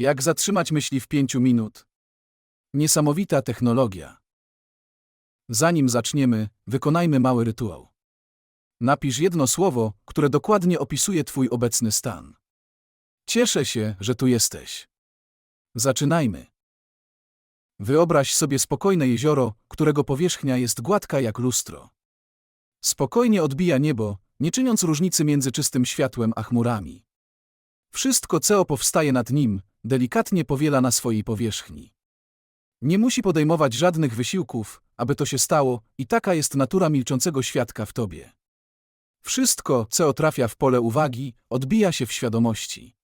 Jak zatrzymać myśli w pięciu minut? Niesamowita technologia. Zanim zaczniemy, wykonajmy mały rytuał. Napisz jedno słowo, które dokładnie opisuje Twój obecny stan. Cieszę się, że tu jesteś. Zaczynajmy. Wyobraź sobie spokojne jezioro, którego powierzchnia jest gładka jak lustro. Spokojnie odbija niebo, nie czyniąc różnicy między czystym światłem a chmurami. Wszystko, co powstaje nad nim, delikatnie powiela na swojej powierzchni. Nie musi podejmować żadnych wysiłków, aby to się stało, i taka jest natura milczącego świadka w tobie. Wszystko, co trafia w pole uwagi, odbija się w świadomości.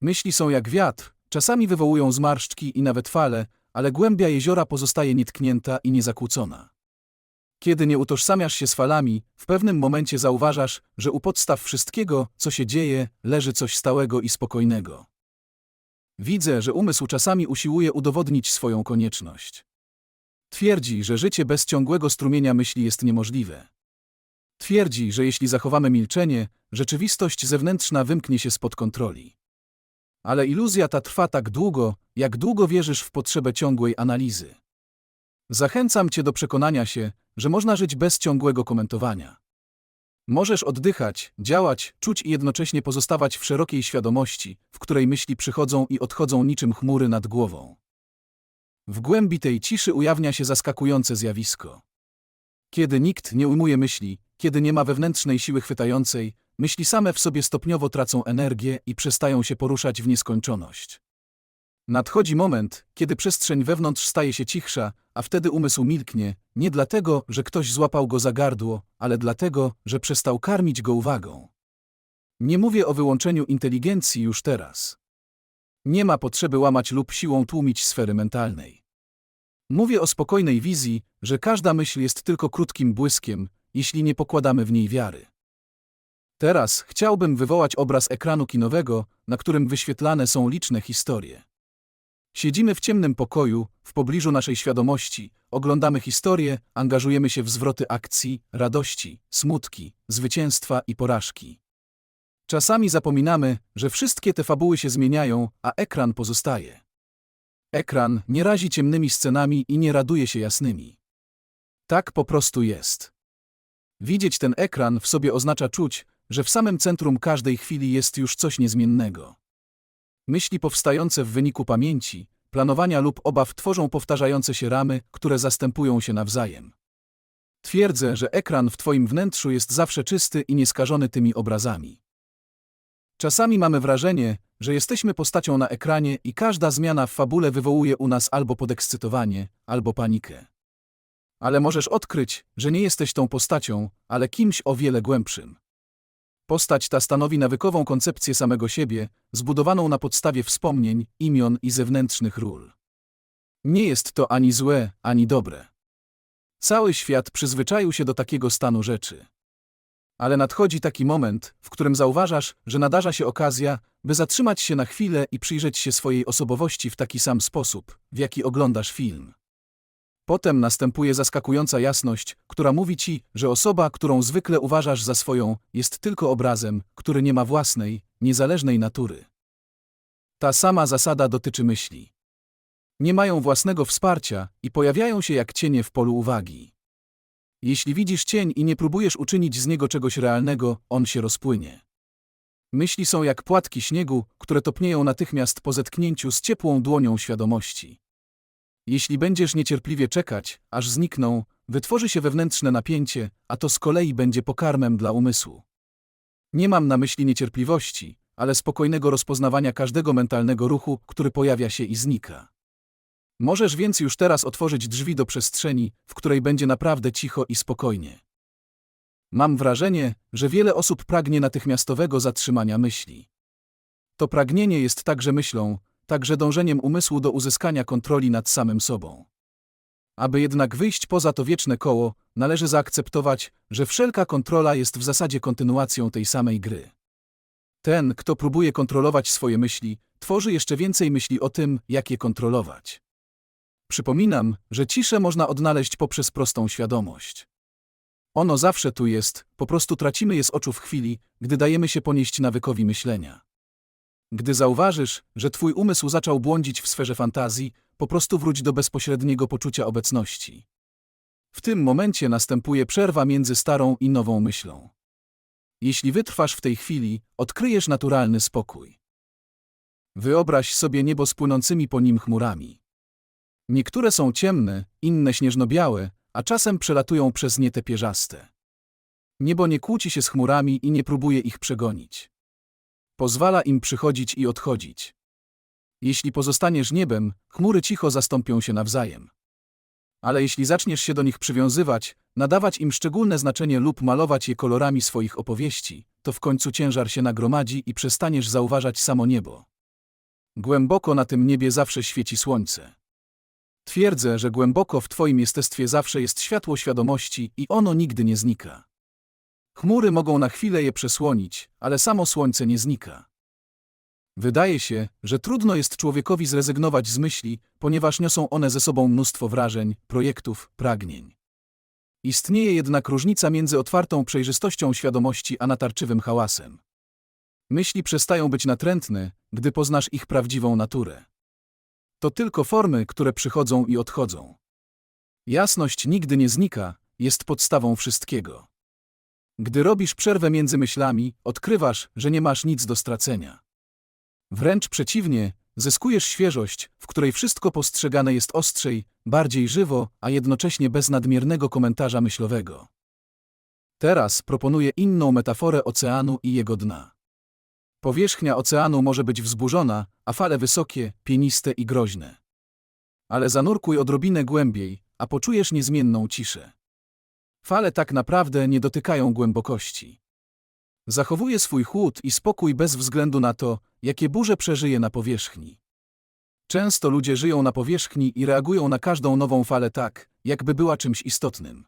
Myśli są jak wiatr, czasami wywołują zmarszczki i nawet fale, ale głębia jeziora pozostaje nietknięta i niezakłócona. Kiedy nie utożsamiasz się z falami, w pewnym momencie zauważasz, że u podstaw wszystkiego, co się dzieje, leży coś stałego i spokojnego. Widzę, że umysł czasami usiłuje udowodnić swoją konieczność. Twierdzi, że życie bez ciągłego strumienia myśli jest niemożliwe. Twierdzi, że jeśli zachowamy milczenie, rzeczywistość zewnętrzna wymknie się spod kontroli. Ale iluzja ta trwa tak długo, jak długo wierzysz w potrzebę ciągłej analizy. Zachęcam Cię do przekonania się, że można żyć bez ciągłego komentowania. Możesz oddychać, działać, czuć i jednocześnie pozostawać w szerokiej świadomości, w której myśli przychodzą i odchodzą niczym chmury nad głową. W głębi tej ciszy ujawnia się zaskakujące zjawisko. Kiedy nikt nie ujmuje myśli, kiedy nie ma wewnętrznej siły chwytającej, myśli same w sobie stopniowo tracą energię i przestają się poruszać w nieskończoność. Nadchodzi moment, kiedy przestrzeń wewnątrz staje się cichsza, a wtedy umysł milknie, nie dlatego, że ktoś złapał go za gardło, ale dlatego, że przestał karmić go uwagą. Nie mówię o wyłączeniu inteligencji już teraz. Nie ma potrzeby łamać lub siłą tłumić sfery mentalnej. Mówię o spokojnej wizji, że każda myśl jest tylko krótkim błyskiem, jeśli nie pokładamy w niej wiary. Teraz chciałbym wywołać obraz ekranu kinowego, na którym wyświetlane są liczne historie. Siedzimy w ciemnym pokoju, w pobliżu naszej świadomości, oglądamy historię, angażujemy się w zwroty akcji, radości, smutki, zwycięstwa i porażki. Czasami zapominamy, że wszystkie te fabuły się zmieniają, a ekran pozostaje. Ekran nie razi ciemnymi scenami i nie raduje się jasnymi. Tak po prostu jest. Widzieć ten ekran w sobie oznacza czuć, że w samym centrum każdej chwili jest już coś niezmiennego. Myśli powstające w wyniku pamięci, planowania lub obaw tworzą powtarzające się ramy, które zastępują się nawzajem. Twierdzę, że ekran w Twoim wnętrzu jest zawsze czysty i nieskażony tymi obrazami. Czasami mamy wrażenie, że jesteśmy postacią na ekranie i każda zmiana w fabule wywołuje u nas albo podekscytowanie, albo panikę. Ale możesz odkryć, że nie jesteś tą postacią, ale kimś o wiele głębszym. Postać ta stanowi nawykową koncepcję samego siebie, zbudowaną na podstawie wspomnień, imion i zewnętrznych ról. Nie jest to ani złe, ani dobre. Cały świat przyzwyczaił się do takiego stanu rzeczy. Ale nadchodzi taki moment, w którym zauważasz, że nadarza się okazja, by zatrzymać się na chwilę i przyjrzeć się swojej osobowości w taki sam sposób, w jaki oglądasz film. Potem następuje zaskakująca jasność, która mówi ci, że osoba, którą zwykle uważasz za swoją, jest tylko obrazem, który nie ma własnej, niezależnej natury. Ta sama zasada dotyczy myśli. Nie mają własnego wsparcia i pojawiają się jak cienie w polu uwagi. Jeśli widzisz cień i nie próbujesz uczynić z niego czegoś realnego, on się rozpłynie. Myśli są jak płatki śniegu, które topnieją natychmiast po zetknięciu z ciepłą dłonią świadomości. Jeśli będziesz niecierpliwie czekać, aż znikną, wytworzy się wewnętrzne napięcie, a to z kolei będzie pokarmem dla umysłu. Nie mam na myśli niecierpliwości, ale spokojnego rozpoznawania każdego mentalnego ruchu, który pojawia się i znika. Możesz więc już teraz otworzyć drzwi do przestrzeni, w której będzie naprawdę cicho i spokojnie. Mam wrażenie, że wiele osób pragnie natychmiastowego zatrzymania myśli. To pragnienie jest także myślą, także dążeniem umysłu do uzyskania kontroli nad samym sobą. Aby jednak wyjść poza to wieczne koło, należy zaakceptować, że wszelka kontrola jest w zasadzie kontynuacją tej samej gry. Ten, kto próbuje kontrolować swoje myśli, tworzy jeszcze więcej myśli o tym, jak je kontrolować. Przypominam, że ciszę można odnaleźć poprzez prostą świadomość. Ono zawsze tu jest, po prostu tracimy je z oczu w chwili, gdy dajemy się ponieść nawykowi myślenia. Gdy zauważysz, że twój umysł zaczął błądzić w sferze fantazji, po prostu wróć do bezpośredniego poczucia obecności. W tym momencie następuje przerwa między starą i nową myślą. Jeśli wytrwasz w tej chwili, odkryjesz naturalny spokój. Wyobraź sobie niebo z płynącymi po nim chmurami. Niektóre są ciemne, inne śnieżno-białe, a czasem przelatują przez nie te pierzaste. Niebo nie kłóci się z chmurami i nie próbuje ich przegonić. Pozwala im przychodzić i odchodzić. Jeśli pozostaniesz niebem, chmury cicho zastąpią się nawzajem. Ale jeśli zaczniesz się do nich przywiązywać, nadawać im szczególne znaczenie lub malować je kolorami swoich opowieści, to w końcu ciężar się nagromadzi i przestaniesz zauważać samo niebo. Głęboko na tym niebie zawsze świeci słońce. Twierdzę, że głęboko w Twoim jestestwie zawsze jest światło świadomości i ono nigdy nie znika. Chmury mogą na chwilę je przesłonić, ale samo słońce nie znika. Wydaje się, że trudno jest człowiekowi zrezygnować z myśli, ponieważ niosą one ze sobą mnóstwo wrażeń, projektów, pragnień. Istnieje jednak różnica między otwartą przejrzystością świadomości a natarczywym hałasem. Myśli przestają być natrętne, gdy poznasz ich prawdziwą naturę. To tylko formy, które przychodzą i odchodzą. Jasność nigdy nie znika, jest podstawą wszystkiego. Gdy robisz przerwę między myślami, odkrywasz, że nie masz nic do stracenia. Wręcz przeciwnie, zyskujesz świeżość, w której wszystko postrzegane jest ostrzej, bardziej żywo, a jednocześnie bez nadmiernego komentarza myślowego. Teraz proponuję inną metaforę oceanu i jego dna. Powierzchnia oceanu może być wzburzona, a fale wysokie, pieniste i groźne. Ale zanurkuj odrobinę głębiej, a poczujesz niezmienną ciszę. Fale tak naprawdę nie dotykają głębokości. Zachowuje swój chłód i spokój bez względu na to, jakie burze przeżyje na powierzchni. Często ludzie żyją na powierzchni i reagują na każdą nową falę tak, jakby była czymś istotnym.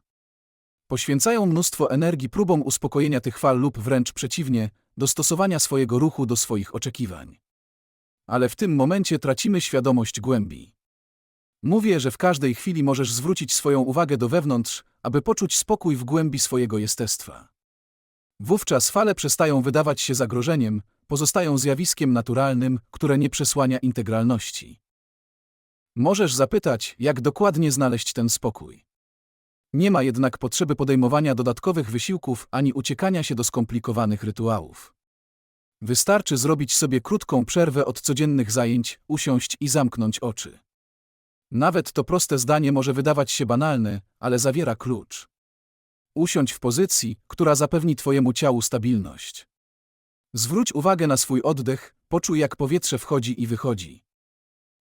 Poświęcają mnóstwo energii próbom uspokojenia tych fal lub wręcz przeciwnie, dostosowania swojego ruchu do swoich oczekiwań. Ale w tym momencie tracimy świadomość głębi. Mówię, że w każdej chwili możesz zwrócić swoją uwagę do wewnątrz, aby poczuć spokój w głębi swojego jestestwa. Wówczas fale przestają wydawać się zagrożeniem, pozostają zjawiskiem naturalnym, które nie przesłania integralności. Możesz zapytać, jak dokładnie znaleźć ten spokój. Nie ma jednak potrzeby podejmowania dodatkowych wysiłków ani uciekania się do skomplikowanych rytuałów. Wystarczy zrobić sobie krótką przerwę od codziennych zajęć, usiąść i zamknąć oczy. Nawet to proste zdanie może wydawać się banalne, ale zawiera klucz. Usiądź w pozycji, która zapewni Twojemu ciału stabilność. Zwróć uwagę na swój oddech, poczuj jak powietrze wchodzi i wychodzi.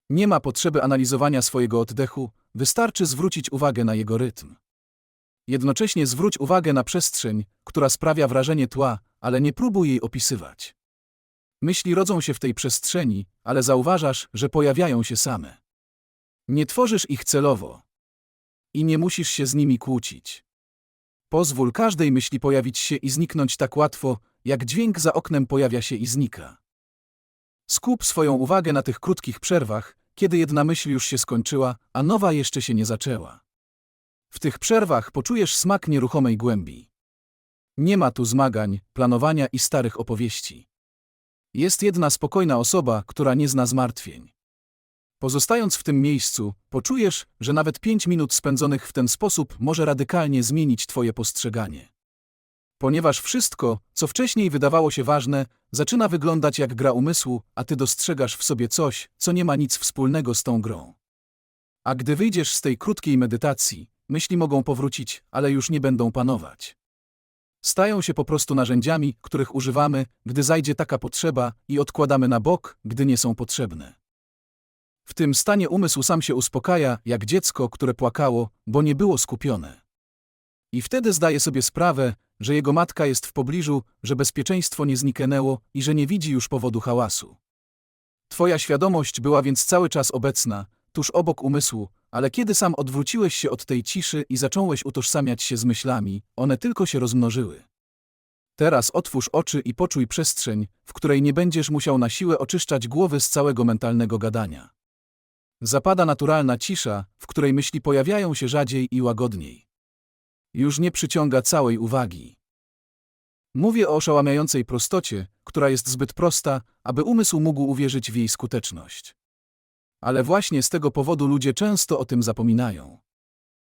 Nie ma potrzeby analizowania swojego oddechu, wystarczy zwrócić uwagę na jego rytm. Jednocześnie zwróć uwagę na przestrzeń, która sprawia wrażenie tła, ale nie próbuj jej opisywać. Myśli rodzą się w tej przestrzeni, ale zauważasz, że pojawiają się same. Nie tworzysz ich celowo. I nie musisz się z nimi kłócić. Pozwól każdej myśli pojawić się i zniknąć tak łatwo, jak dźwięk za oknem pojawia się i znika. Skup swoją uwagę na tych krótkich przerwach, kiedy jedna myśl już się skończyła, a nowa jeszcze się nie zaczęła. W tych przerwach poczujesz smak nieruchomej głębi. Nie ma tu zmagań, planowania i starych opowieści. Jest jedna spokojna osoba, która nie zna zmartwień. Pozostając w tym miejscu, poczujesz, że nawet pięć minut spędzonych w ten sposób może radykalnie zmienić Twoje postrzeganie. Ponieważ wszystko, co wcześniej wydawało się ważne, zaczyna wyglądać jak gra umysłu, a Ty dostrzegasz w sobie coś, co nie ma nic wspólnego z tą grą. A gdy wyjdziesz z tej krótkiej medytacji, myśli mogą powrócić, ale już nie będą panować. Stają się po prostu narzędziami, których używamy, gdy zajdzie taka potrzeba i odkładamy na bok, gdy nie są potrzebne. W tym stanie umysł sam się uspokaja, jak dziecko, które płakało, bo nie było skupione. I wtedy zdaje sobie sprawę, że jego matka jest w pobliżu, że bezpieczeństwo nie zniknęło i że nie widzi już powodu hałasu. Twoja świadomość była więc cały czas obecna, tuż obok umysłu, ale kiedy sam odwróciłeś się od tej ciszy i zacząłeś utożsamiać się z myślami, one tylko się rozmnożyły. Teraz otwórz oczy i poczuj przestrzeń, w której nie będziesz musiał na siłę oczyszczać głowy z całego mentalnego gadania. Zapada naturalna cisza, w której myśli pojawiają się rzadziej i łagodniej. Już nie przyciąga całej uwagi. Mówię o oszałamiającej prostocie, która jest zbyt prosta, aby umysł mógł uwierzyć w jej skuteczność. Ale właśnie z tego powodu ludzie często o tym zapominają.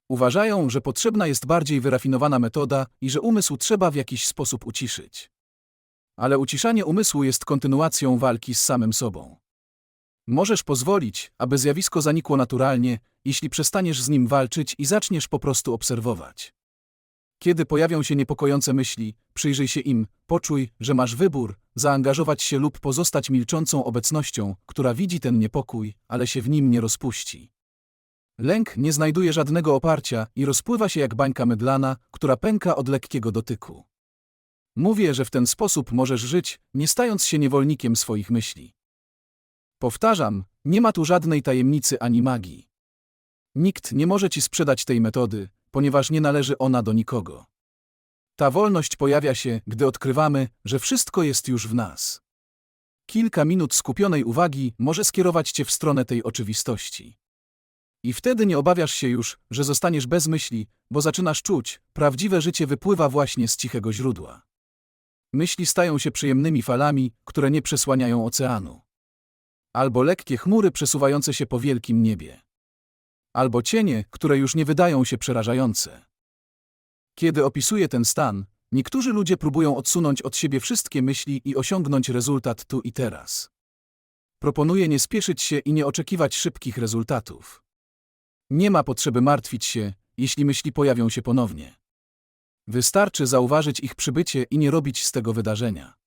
Uważają, że potrzebna jest bardziej wyrafinowana metoda i że umysł trzeba w jakiś sposób uciszyć. Ale uciszanie umysłu jest kontynuacją walki z samym sobą. Możesz pozwolić, aby zjawisko zanikło naturalnie, jeśli przestaniesz z nim walczyć i zaczniesz po prostu obserwować. Kiedy pojawią się niepokojące myśli, przyjrzyj się im, poczuj, że masz wybór, zaangażować się lub pozostać milczącą obecnością, która widzi ten niepokój, ale się w nim nie rozpuści. Lęk nie znajduje żadnego oparcia i rozpływa się jak bańka mydlana, która pęka od lekkiego dotyku. Mówię, że w ten sposób możesz żyć, nie stając się niewolnikiem swoich myśli. Powtarzam, nie ma tu żadnej tajemnicy ani magii. Nikt nie może ci sprzedać tej metody, ponieważ nie należy ona do nikogo. Ta wolność pojawia się, gdy odkrywamy, że wszystko jest już w nas. Kilka minut skupionej uwagi może skierować cię w stronę tej oczywistości. I wtedy nie obawiasz się już, że zostaniesz bez myśli, bo zaczynasz czuć, prawdziwe życie wypływa właśnie z cichego źródła. Myśli stają się przyjemnymi falami, które nie przesłaniają oceanu. Albo lekkie chmury przesuwające się po wielkim niebie. Albo cienie, które już nie wydają się przerażające. Kiedy opisuję ten stan, niektórzy ludzie próbują odsunąć od siebie wszystkie myśli i osiągnąć rezultat tu i teraz. Proponuję nie spieszyć się i nie oczekiwać szybkich rezultatów. Nie ma potrzeby martwić się, jeśli myśli pojawią się ponownie. Wystarczy zauważyć ich przybycie i nie robić z tego wydarzenia.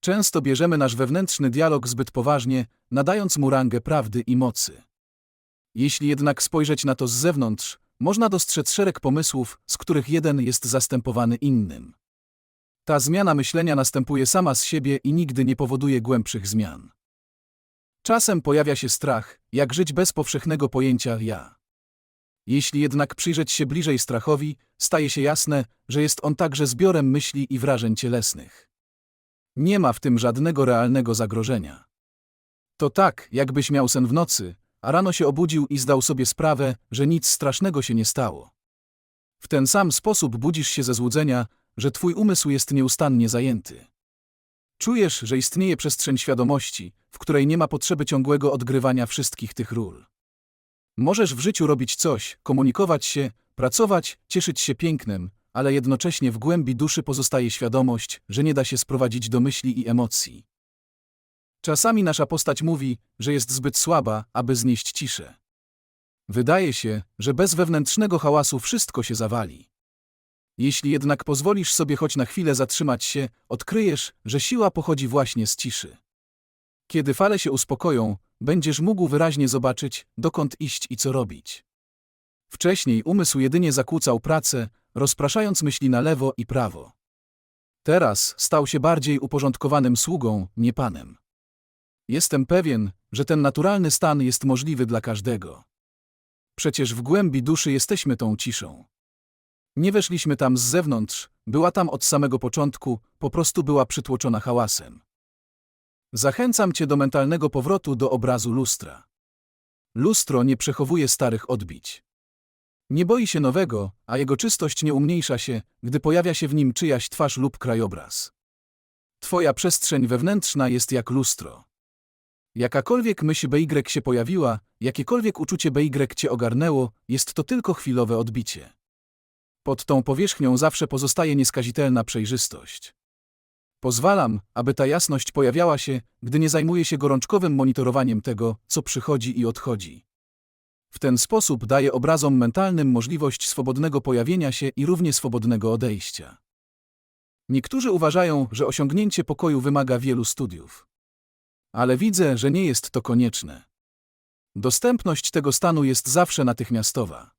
Często bierzemy nasz wewnętrzny dialog zbyt poważnie, nadając mu rangę prawdy i mocy. Jeśli jednak spojrzeć na to z zewnątrz, można dostrzec szereg pomysłów, z których jeden jest zastępowany innym. Ta zmiana myślenia następuje sama z siebie i nigdy nie powoduje głębszych zmian. Czasem pojawia się strach, jak żyć bez powszechnego pojęcia ja. Jeśli jednak przyjrzeć się bliżej strachowi, staje się jasne, że jest on także zbiorem myśli i wrażeń cielesnych. Nie ma w tym żadnego realnego zagrożenia. To tak, jakbyś miał sen w nocy, a rano się obudził i zdał sobie sprawę, że nic strasznego się nie stało. W ten sam sposób budzisz się ze złudzenia, że twój umysł jest nieustannie zajęty. Czujesz, że istnieje przestrzeń świadomości, w której nie ma potrzeby ciągłego odgrywania wszystkich tych ról. Możesz w życiu robić coś, komunikować się, pracować, cieszyć się pięknem, ale jednocześnie w głębi duszy pozostaje świadomość, że nie da się sprowadzić do myśli i emocji. Czasami nasza postać mówi, że jest zbyt słaba, aby znieść ciszę. Wydaje się, że bez wewnętrznego hałasu wszystko się zawali. Jeśli jednak pozwolisz sobie choć na chwilę zatrzymać się, odkryjesz, że siła pochodzi właśnie z ciszy. Kiedy fale się uspokoją, będziesz mógł wyraźnie zobaczyć, dokąd iść i co robić. Wcześniej umysł jedynie zakłócał pracę, rozpraszając myśli na lewo i prawo. Teraz stał się bardziej uporządkowanym sługą, nie panem. Jestem pewien, że ten naturalny stan jest możliwy dla każdego. Przecież w głębi duszy jesteśmy tą ciszą. Nie weszliśmy tam z zewnątrz, była tam od samego początku, po prostu była przytłoczona hałasem. Zachęcam cię do mentalnego powrotu do obrazu lustra. Lustro nie przechowuje starych odbić. Nie boi się nowego, a jego czystość nie umniejsza się, gdy pojawia się w nim czyjaś twarz lub krajobraz. Twoja przestrzeń wewnętrzna jest jak lustro. Jakakolwiek myśl BY się pojawiła, jakiekolwiek uczucie BY cię ogarnęło, jest to tylko chwilowe odbicie. Pod tą powierzchnią zawsze pozostaje nieskazitelna przejrzystość. Pozwalam, aby ta jasność pojawiała się, gdy nie zajmuję się gorączkowym monitorowaniem tego, co przychodzi i odchodzi. W ten sposób daję obrazom mentalnym możliwość swobodnego pojawienia się i równie swobodnego odejścia. Niektórzy uważają, że osiągnięcie pokoju wymaga wielu studiów. Ale widzę, że nie jest to konieczne. Dostępność tego stanu jest zawsze natychmiastowa.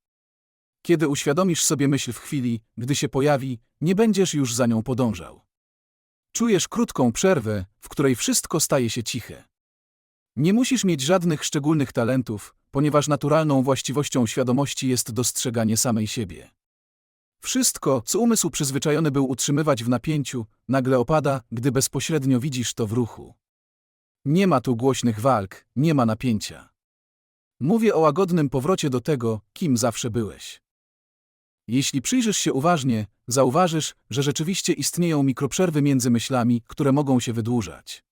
Kiedy uświadomisz sobie myśl w chwili, gdy się pojawi, nie będziesz już za nią podążał. Czujesz krótką przerwę, w której wszystko staje się ciche. Nie musisz mieć żadnych szczególnych talentów, ponieważ naturalną właściwością świadomości jest dostrzeganie samej siebie. Wszystko, co umysł przyzwyczajony był utrzymywać w napięciu, nagle opada, gdy bezpośrednio widzisz to w ruchu. Nie ma tu głośnych walk, nie ma napięcia. Mówię o łagodnym powrocie do tego, kim zawsze byłeś. Jeśli przyjrzysz się uważnie, zauważysz, że rzeczywiście istnieją mikroprzerwy między myślami, które mogą się wydłużać.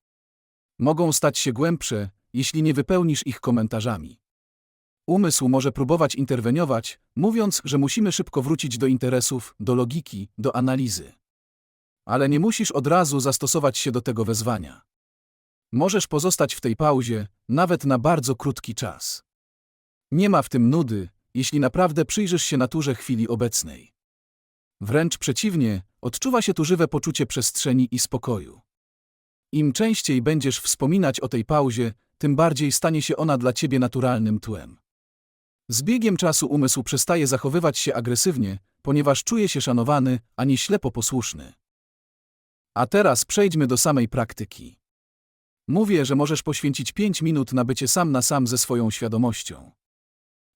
Mogą stać się głębsze, jeśli nie wypełnisz ich komentarzami. Umysł może próbować interweniować, mówiąc, że musimy szybko wrócić do interesów, do logiki, do analizy. Ale nie musisz od razu zastosować się do tego wezwania. Możesz pozostać w tej pauzie, nawet na bardzo krótki czas. Nie ma w tym nudy, jeśli naprawdę przyjrzysz się naturze chwili obecnej. Wręcz przeciwnie, odczuwa się tu żywe poczucie przestrzeni i spokoju. Im częściej będziesz wspominać o tej pauzie, tym bardziej stanie się ona dla ciebie naturalnym tłem. Z biegiem czasu umysł przestaje zachowywać się agresywnie, ponieważ czuje się szanowany, a nie ślepo posłuszny. A teraz przejdźmy do samej praktyki. Mówię, że możesz poświęcić 5 minut na bycie sam na sam ze swoją świadomością.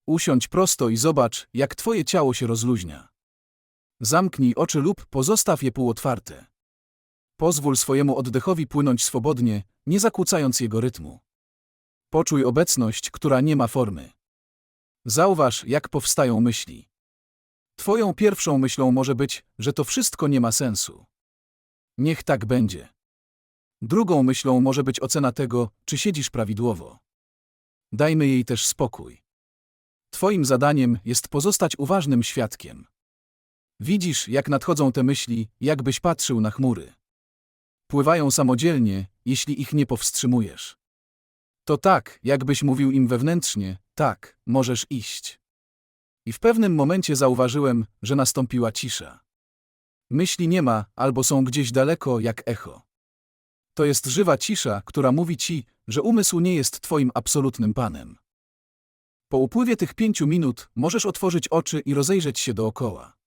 Usiądź prosto i zobacz, jak twoje ciało się rozluźnia. Zamknij oczy lub pozostaw je półotwarte. Pozwól swojemu oddechowi płynąć swobodnie, nie zakłócając jego rytmu. Poczuj obecność, która nie ma formy. Zauważ, jak powstają myśli. Twoją pierwszą myślą może być, że to wszystko nie ma sensu. Niech tak będzie. Drugą myślą może być ocena tego, czy siedzisz prawidłowo. Dajmy jej też spokój. Twoim zadaniem jest pozostać uważnym świadkiem. Widzisz, jak nadchodzą te myśli, jakbyś patrzył na chmury. Pływają samodzielnie, jeśli ich nie powstrzymujesz. To tak, jakbyś mówił im wewnętrznie, tak, możesz iść. I w pewnym momencie zauważyłem, że nastąpiła cisza. Myśli nie ma, albo są gdzieś daleko, jak echo. To jest żywa cisza, która mówi ci, że umysł nie jest twoim absolutnym panem. Po upływie tych pięciu minut możesz otworzyć oczy i rozejrzeć się dookoła.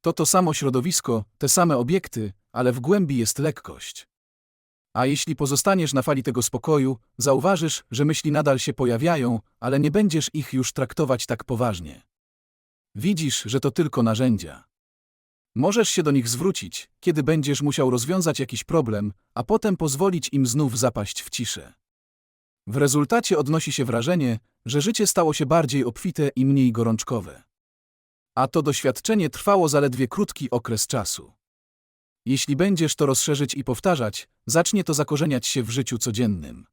To to samo środowisko, te same obiekty, ale w głębi jest lekkość. A jeśli pozostaniesz na fali tego spokoju, zauważysz, że myśli nadal się pojawiają, ale nie będziesz ich już traktować tak poważnie. Widzisz, że to tylko narzędzia. Możesz się do nich zwrócić, kiedy będziesz musiał rozwiązać jakiś problem, a potem pozwolić im znów zapaść w ciszę. W rezultacie odnosi się wrażenie, że życie stało się bardziej obfite i mniej gorączkowe. A to doświadczenie trwało zaledwie krótki okres czasu. Jeśli będziesz to rozszerzyć i powtarzać, zacznie to zakorzeniać się w życiu codziennym.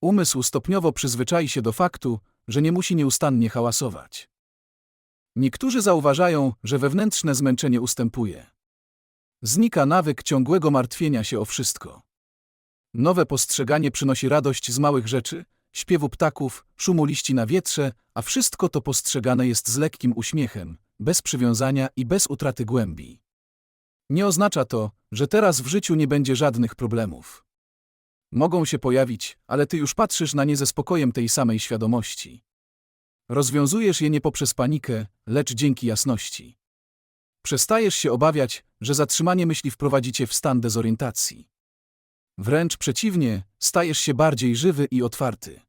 Umysł stopniowo przyzwyczai się do faktu, że nie musi nieustannie hałasować. Niektórzy zauważają, że wewnętrzne zmęczenie ustępuje. Znika nawyk ciągłego martwienia się o wszystko. Nowe postrzeganie przynosi radość z małych rzeczy, śpiewu ptaków, szumu liści na wietrze, a wszystko to postrzegane jest z lekkim uśmiechem, bez przywiązania i bez utraty głębi. Nie oznacza to, że teraz w życiu nie będzie żadnych problemów. Mogą się pojawić, ale ty już patrzysz na nie ze spokojem tej samej świadomości. Rozwiązujesz je nie poprzez panikę, lecz dzięki jasności. Przestajesz się obawiać, że zatrzymanie myśli wprowadzi cię w stan dezorientacji. Wręcz przeciwnie, stajesz się bardziej żywy i otwarty.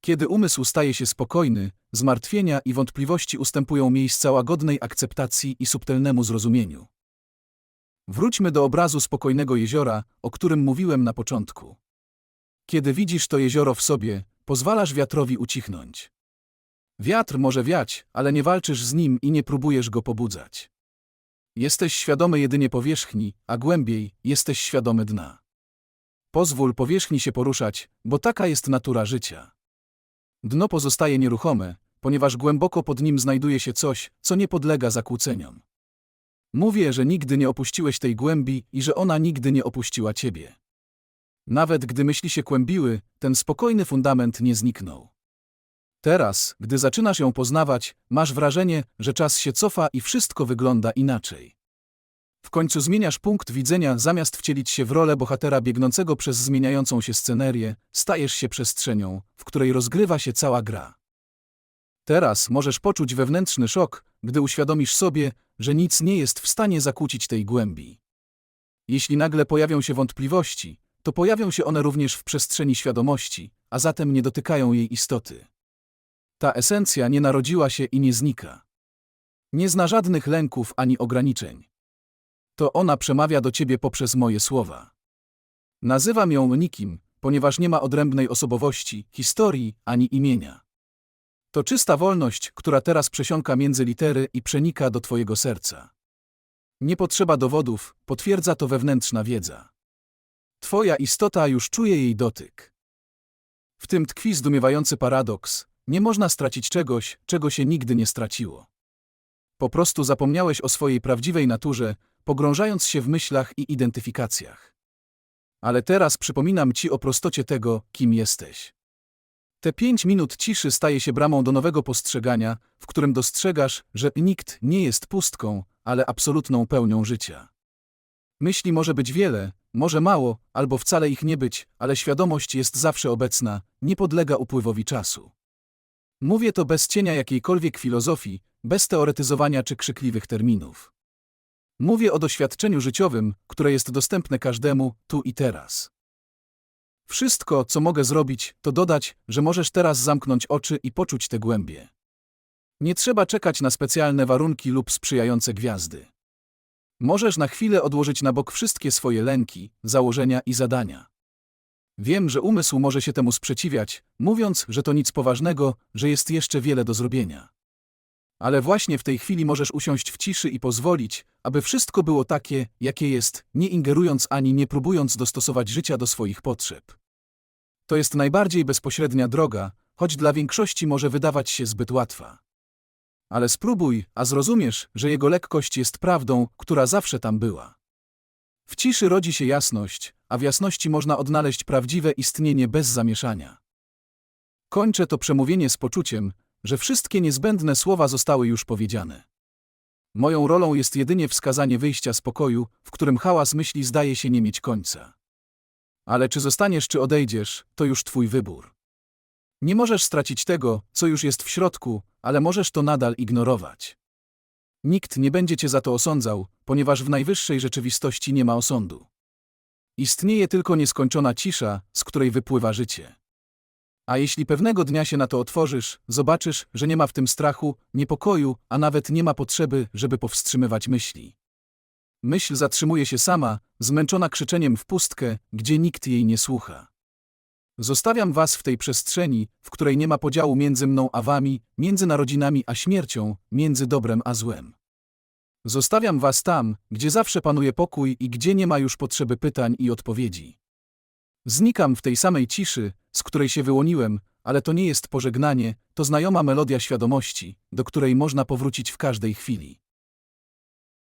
Kiedy umysł staje się spokojny, zmartwienia i wątpliwości ustępują miejsca łagodnej akceptacji i subtelnemu zrozumieniu. Wróćmy do obrazu spokojnego jeziora, o którym mówiłem na początku. Kiedy widzisz to jezioro w sobie, pozwalasz wiatrowi ucichnąć. Wiatr może wiać, ale nie walczysz z nim i nie próbujesz go pobudzać. Jesteś świadomy jedynie powierzchni, a głębiej jesteś świadomy dna. Pozwól powierzchni się poruszać, bo taka jest natura życia. Dno pozostaje nieruchome, ponieważ głęboko pod nim znajduje się coś, co nie podlega zakłóceniom. Mówię, że nigdy nie opuściłeś tej głębi i że ona nigdy nie opuściła ciebie. Nawet gdy myśli się kłębiły, ten spokojny fundament nie zniknął. Teraz, gdy zaczynasz ją poznawać, masz wrażenie, że czas się cofa i wszystko wygląda inaczej. W końcu zmieniasz punkt widzenia, zamiast wcielić się w rolę bohatera biegnącego przez zmieniającą się scenerię, stajesz się przestrzenią, w której rozgrywa się cała gra. Teraz możesz poczuć wewnętrzny szok, gdy uświadomisz sobie, że nic nie jest w stanie zakłócić tej głębi. Jeśli nagle pojawią się wątpliwości, to pojawią się one również w przestrzeni świadomości, a zatem nie dotykają jej istoty. Ta esencja nie narodziła się i nie znika. Nie zna żadnych lęków ani ograniczeń. To ona przemawia do ciebie poprzez moje słowa. Nazywam ją nikim, ponieważ nie ma odrębnej osobowości, historii ani imienia. To czysta wolność, która teraz przesiąka między litery i przenika do twojego serca. Nie potrzeba dowodów, potwierdza to wewnętrzna wiedza. Twoja istota już czuje jej dotyk. W tym tkwi zdumiewający paradoks. Nie można stracić czegoś, czego się nigdy nie straciło. Po prostu zapomniałeś o swojej prawdziwej naturze, pogrążając się w myślach i identyfikacjach. Ale teraz przypominam ci o prostocie tego, kim jesteś. Te pięć minut ciszy staje się bramą do nowego postrzegania, w którym dostrzegasz, że nikt nie jest pustką, ale absolutną pełnią życia. Myśli może być wiele, może mało, albo wcale ich nie być, ale świadomość jest zawsze obecna, nie podlega upływowi czasu. Mówię to bez cienia jakiejkolwiek filozofii, bez teoretyzowania czy krzykliwych terminów. Mówię o doświadczeniu życiowym, które jest dostępne każdemu, tu i teraz. Wszystko, co mogę zrobić, to dodać, że możesz teraz zamknąć oczy i poczuć te głębie. Nie trzeba czekać na specjalne warunki lub sprzyjające gwiazdy. Możesz na chwilę odłożyć na bok wszystkie swoje lęki, założenia i zadania. Wiem, że umysł może się temu sprzeciwiać, mówiąc, że to nic poważnego, że jest jeszcze wiele do zrobienia. Ale właśnie w tej chwili możesz usiąść w ciszy i pozwolić, aby wszystko było takie, jakie jest, nie ingerując ani nie próbując dostosować życia do swoich potrzeb. To jest najbardziej bezpośrednia droga, choć dla większości może wydawać się zbyt łatwa. Ale spróbuj, a zrozumiesz, że jego lekkość jest prawdą, która zawsze tam była. W ciszy rodzi się jasność, a w jasności można odnaleźć prawdziwe istnienie bez zamieszania. Kończę to przemówienie z poczuciem, że wszystkie niezbędne słowa zostały już powiedziane. Moją rolą jest jedynie wskazanie wyjścia z pokoju, w którym hałas myśli zdaje się nie mieć końca. Ale czy zostaniesz, czy odejdziesz, to już twój wybór. Nie możesz stracić tego, co już jest w środku, ale możesz to nadal ignorować. Nikt nie będzie cię za to osądzał, ponieważ w najwyższej rzeczywistości nie ma osądu. Istnieje tylko nieskończona cisza, z której wypływa życie. A jeśli pewnego dnia się na to otworzysz, zobaczysz, że nie ma w tym strachu, niepokoju, a nawet nie ma potrzeby, żeby powstrzymywać myśli. Myśl zatrzymuje się sama, zmęczona krzyczeniem w pustkę, gdzie nikt jej nie słucha. Zostawiam was w tej przestrzeni, w której nie ma podziału między mną a wami, między narodzinami a śmiercią, między dobrem a złem. Zostawiam was tam, gdzie zawsze panuje pokój i gdzie nie ma już potrzeby pytań i odpowiedzi. Znikam w tej samej ciszy, z której się wyłoniłem, ale to nie jest pożegnanie, to znajoma melodia świadomości, do której można powrócić w każdej chwili.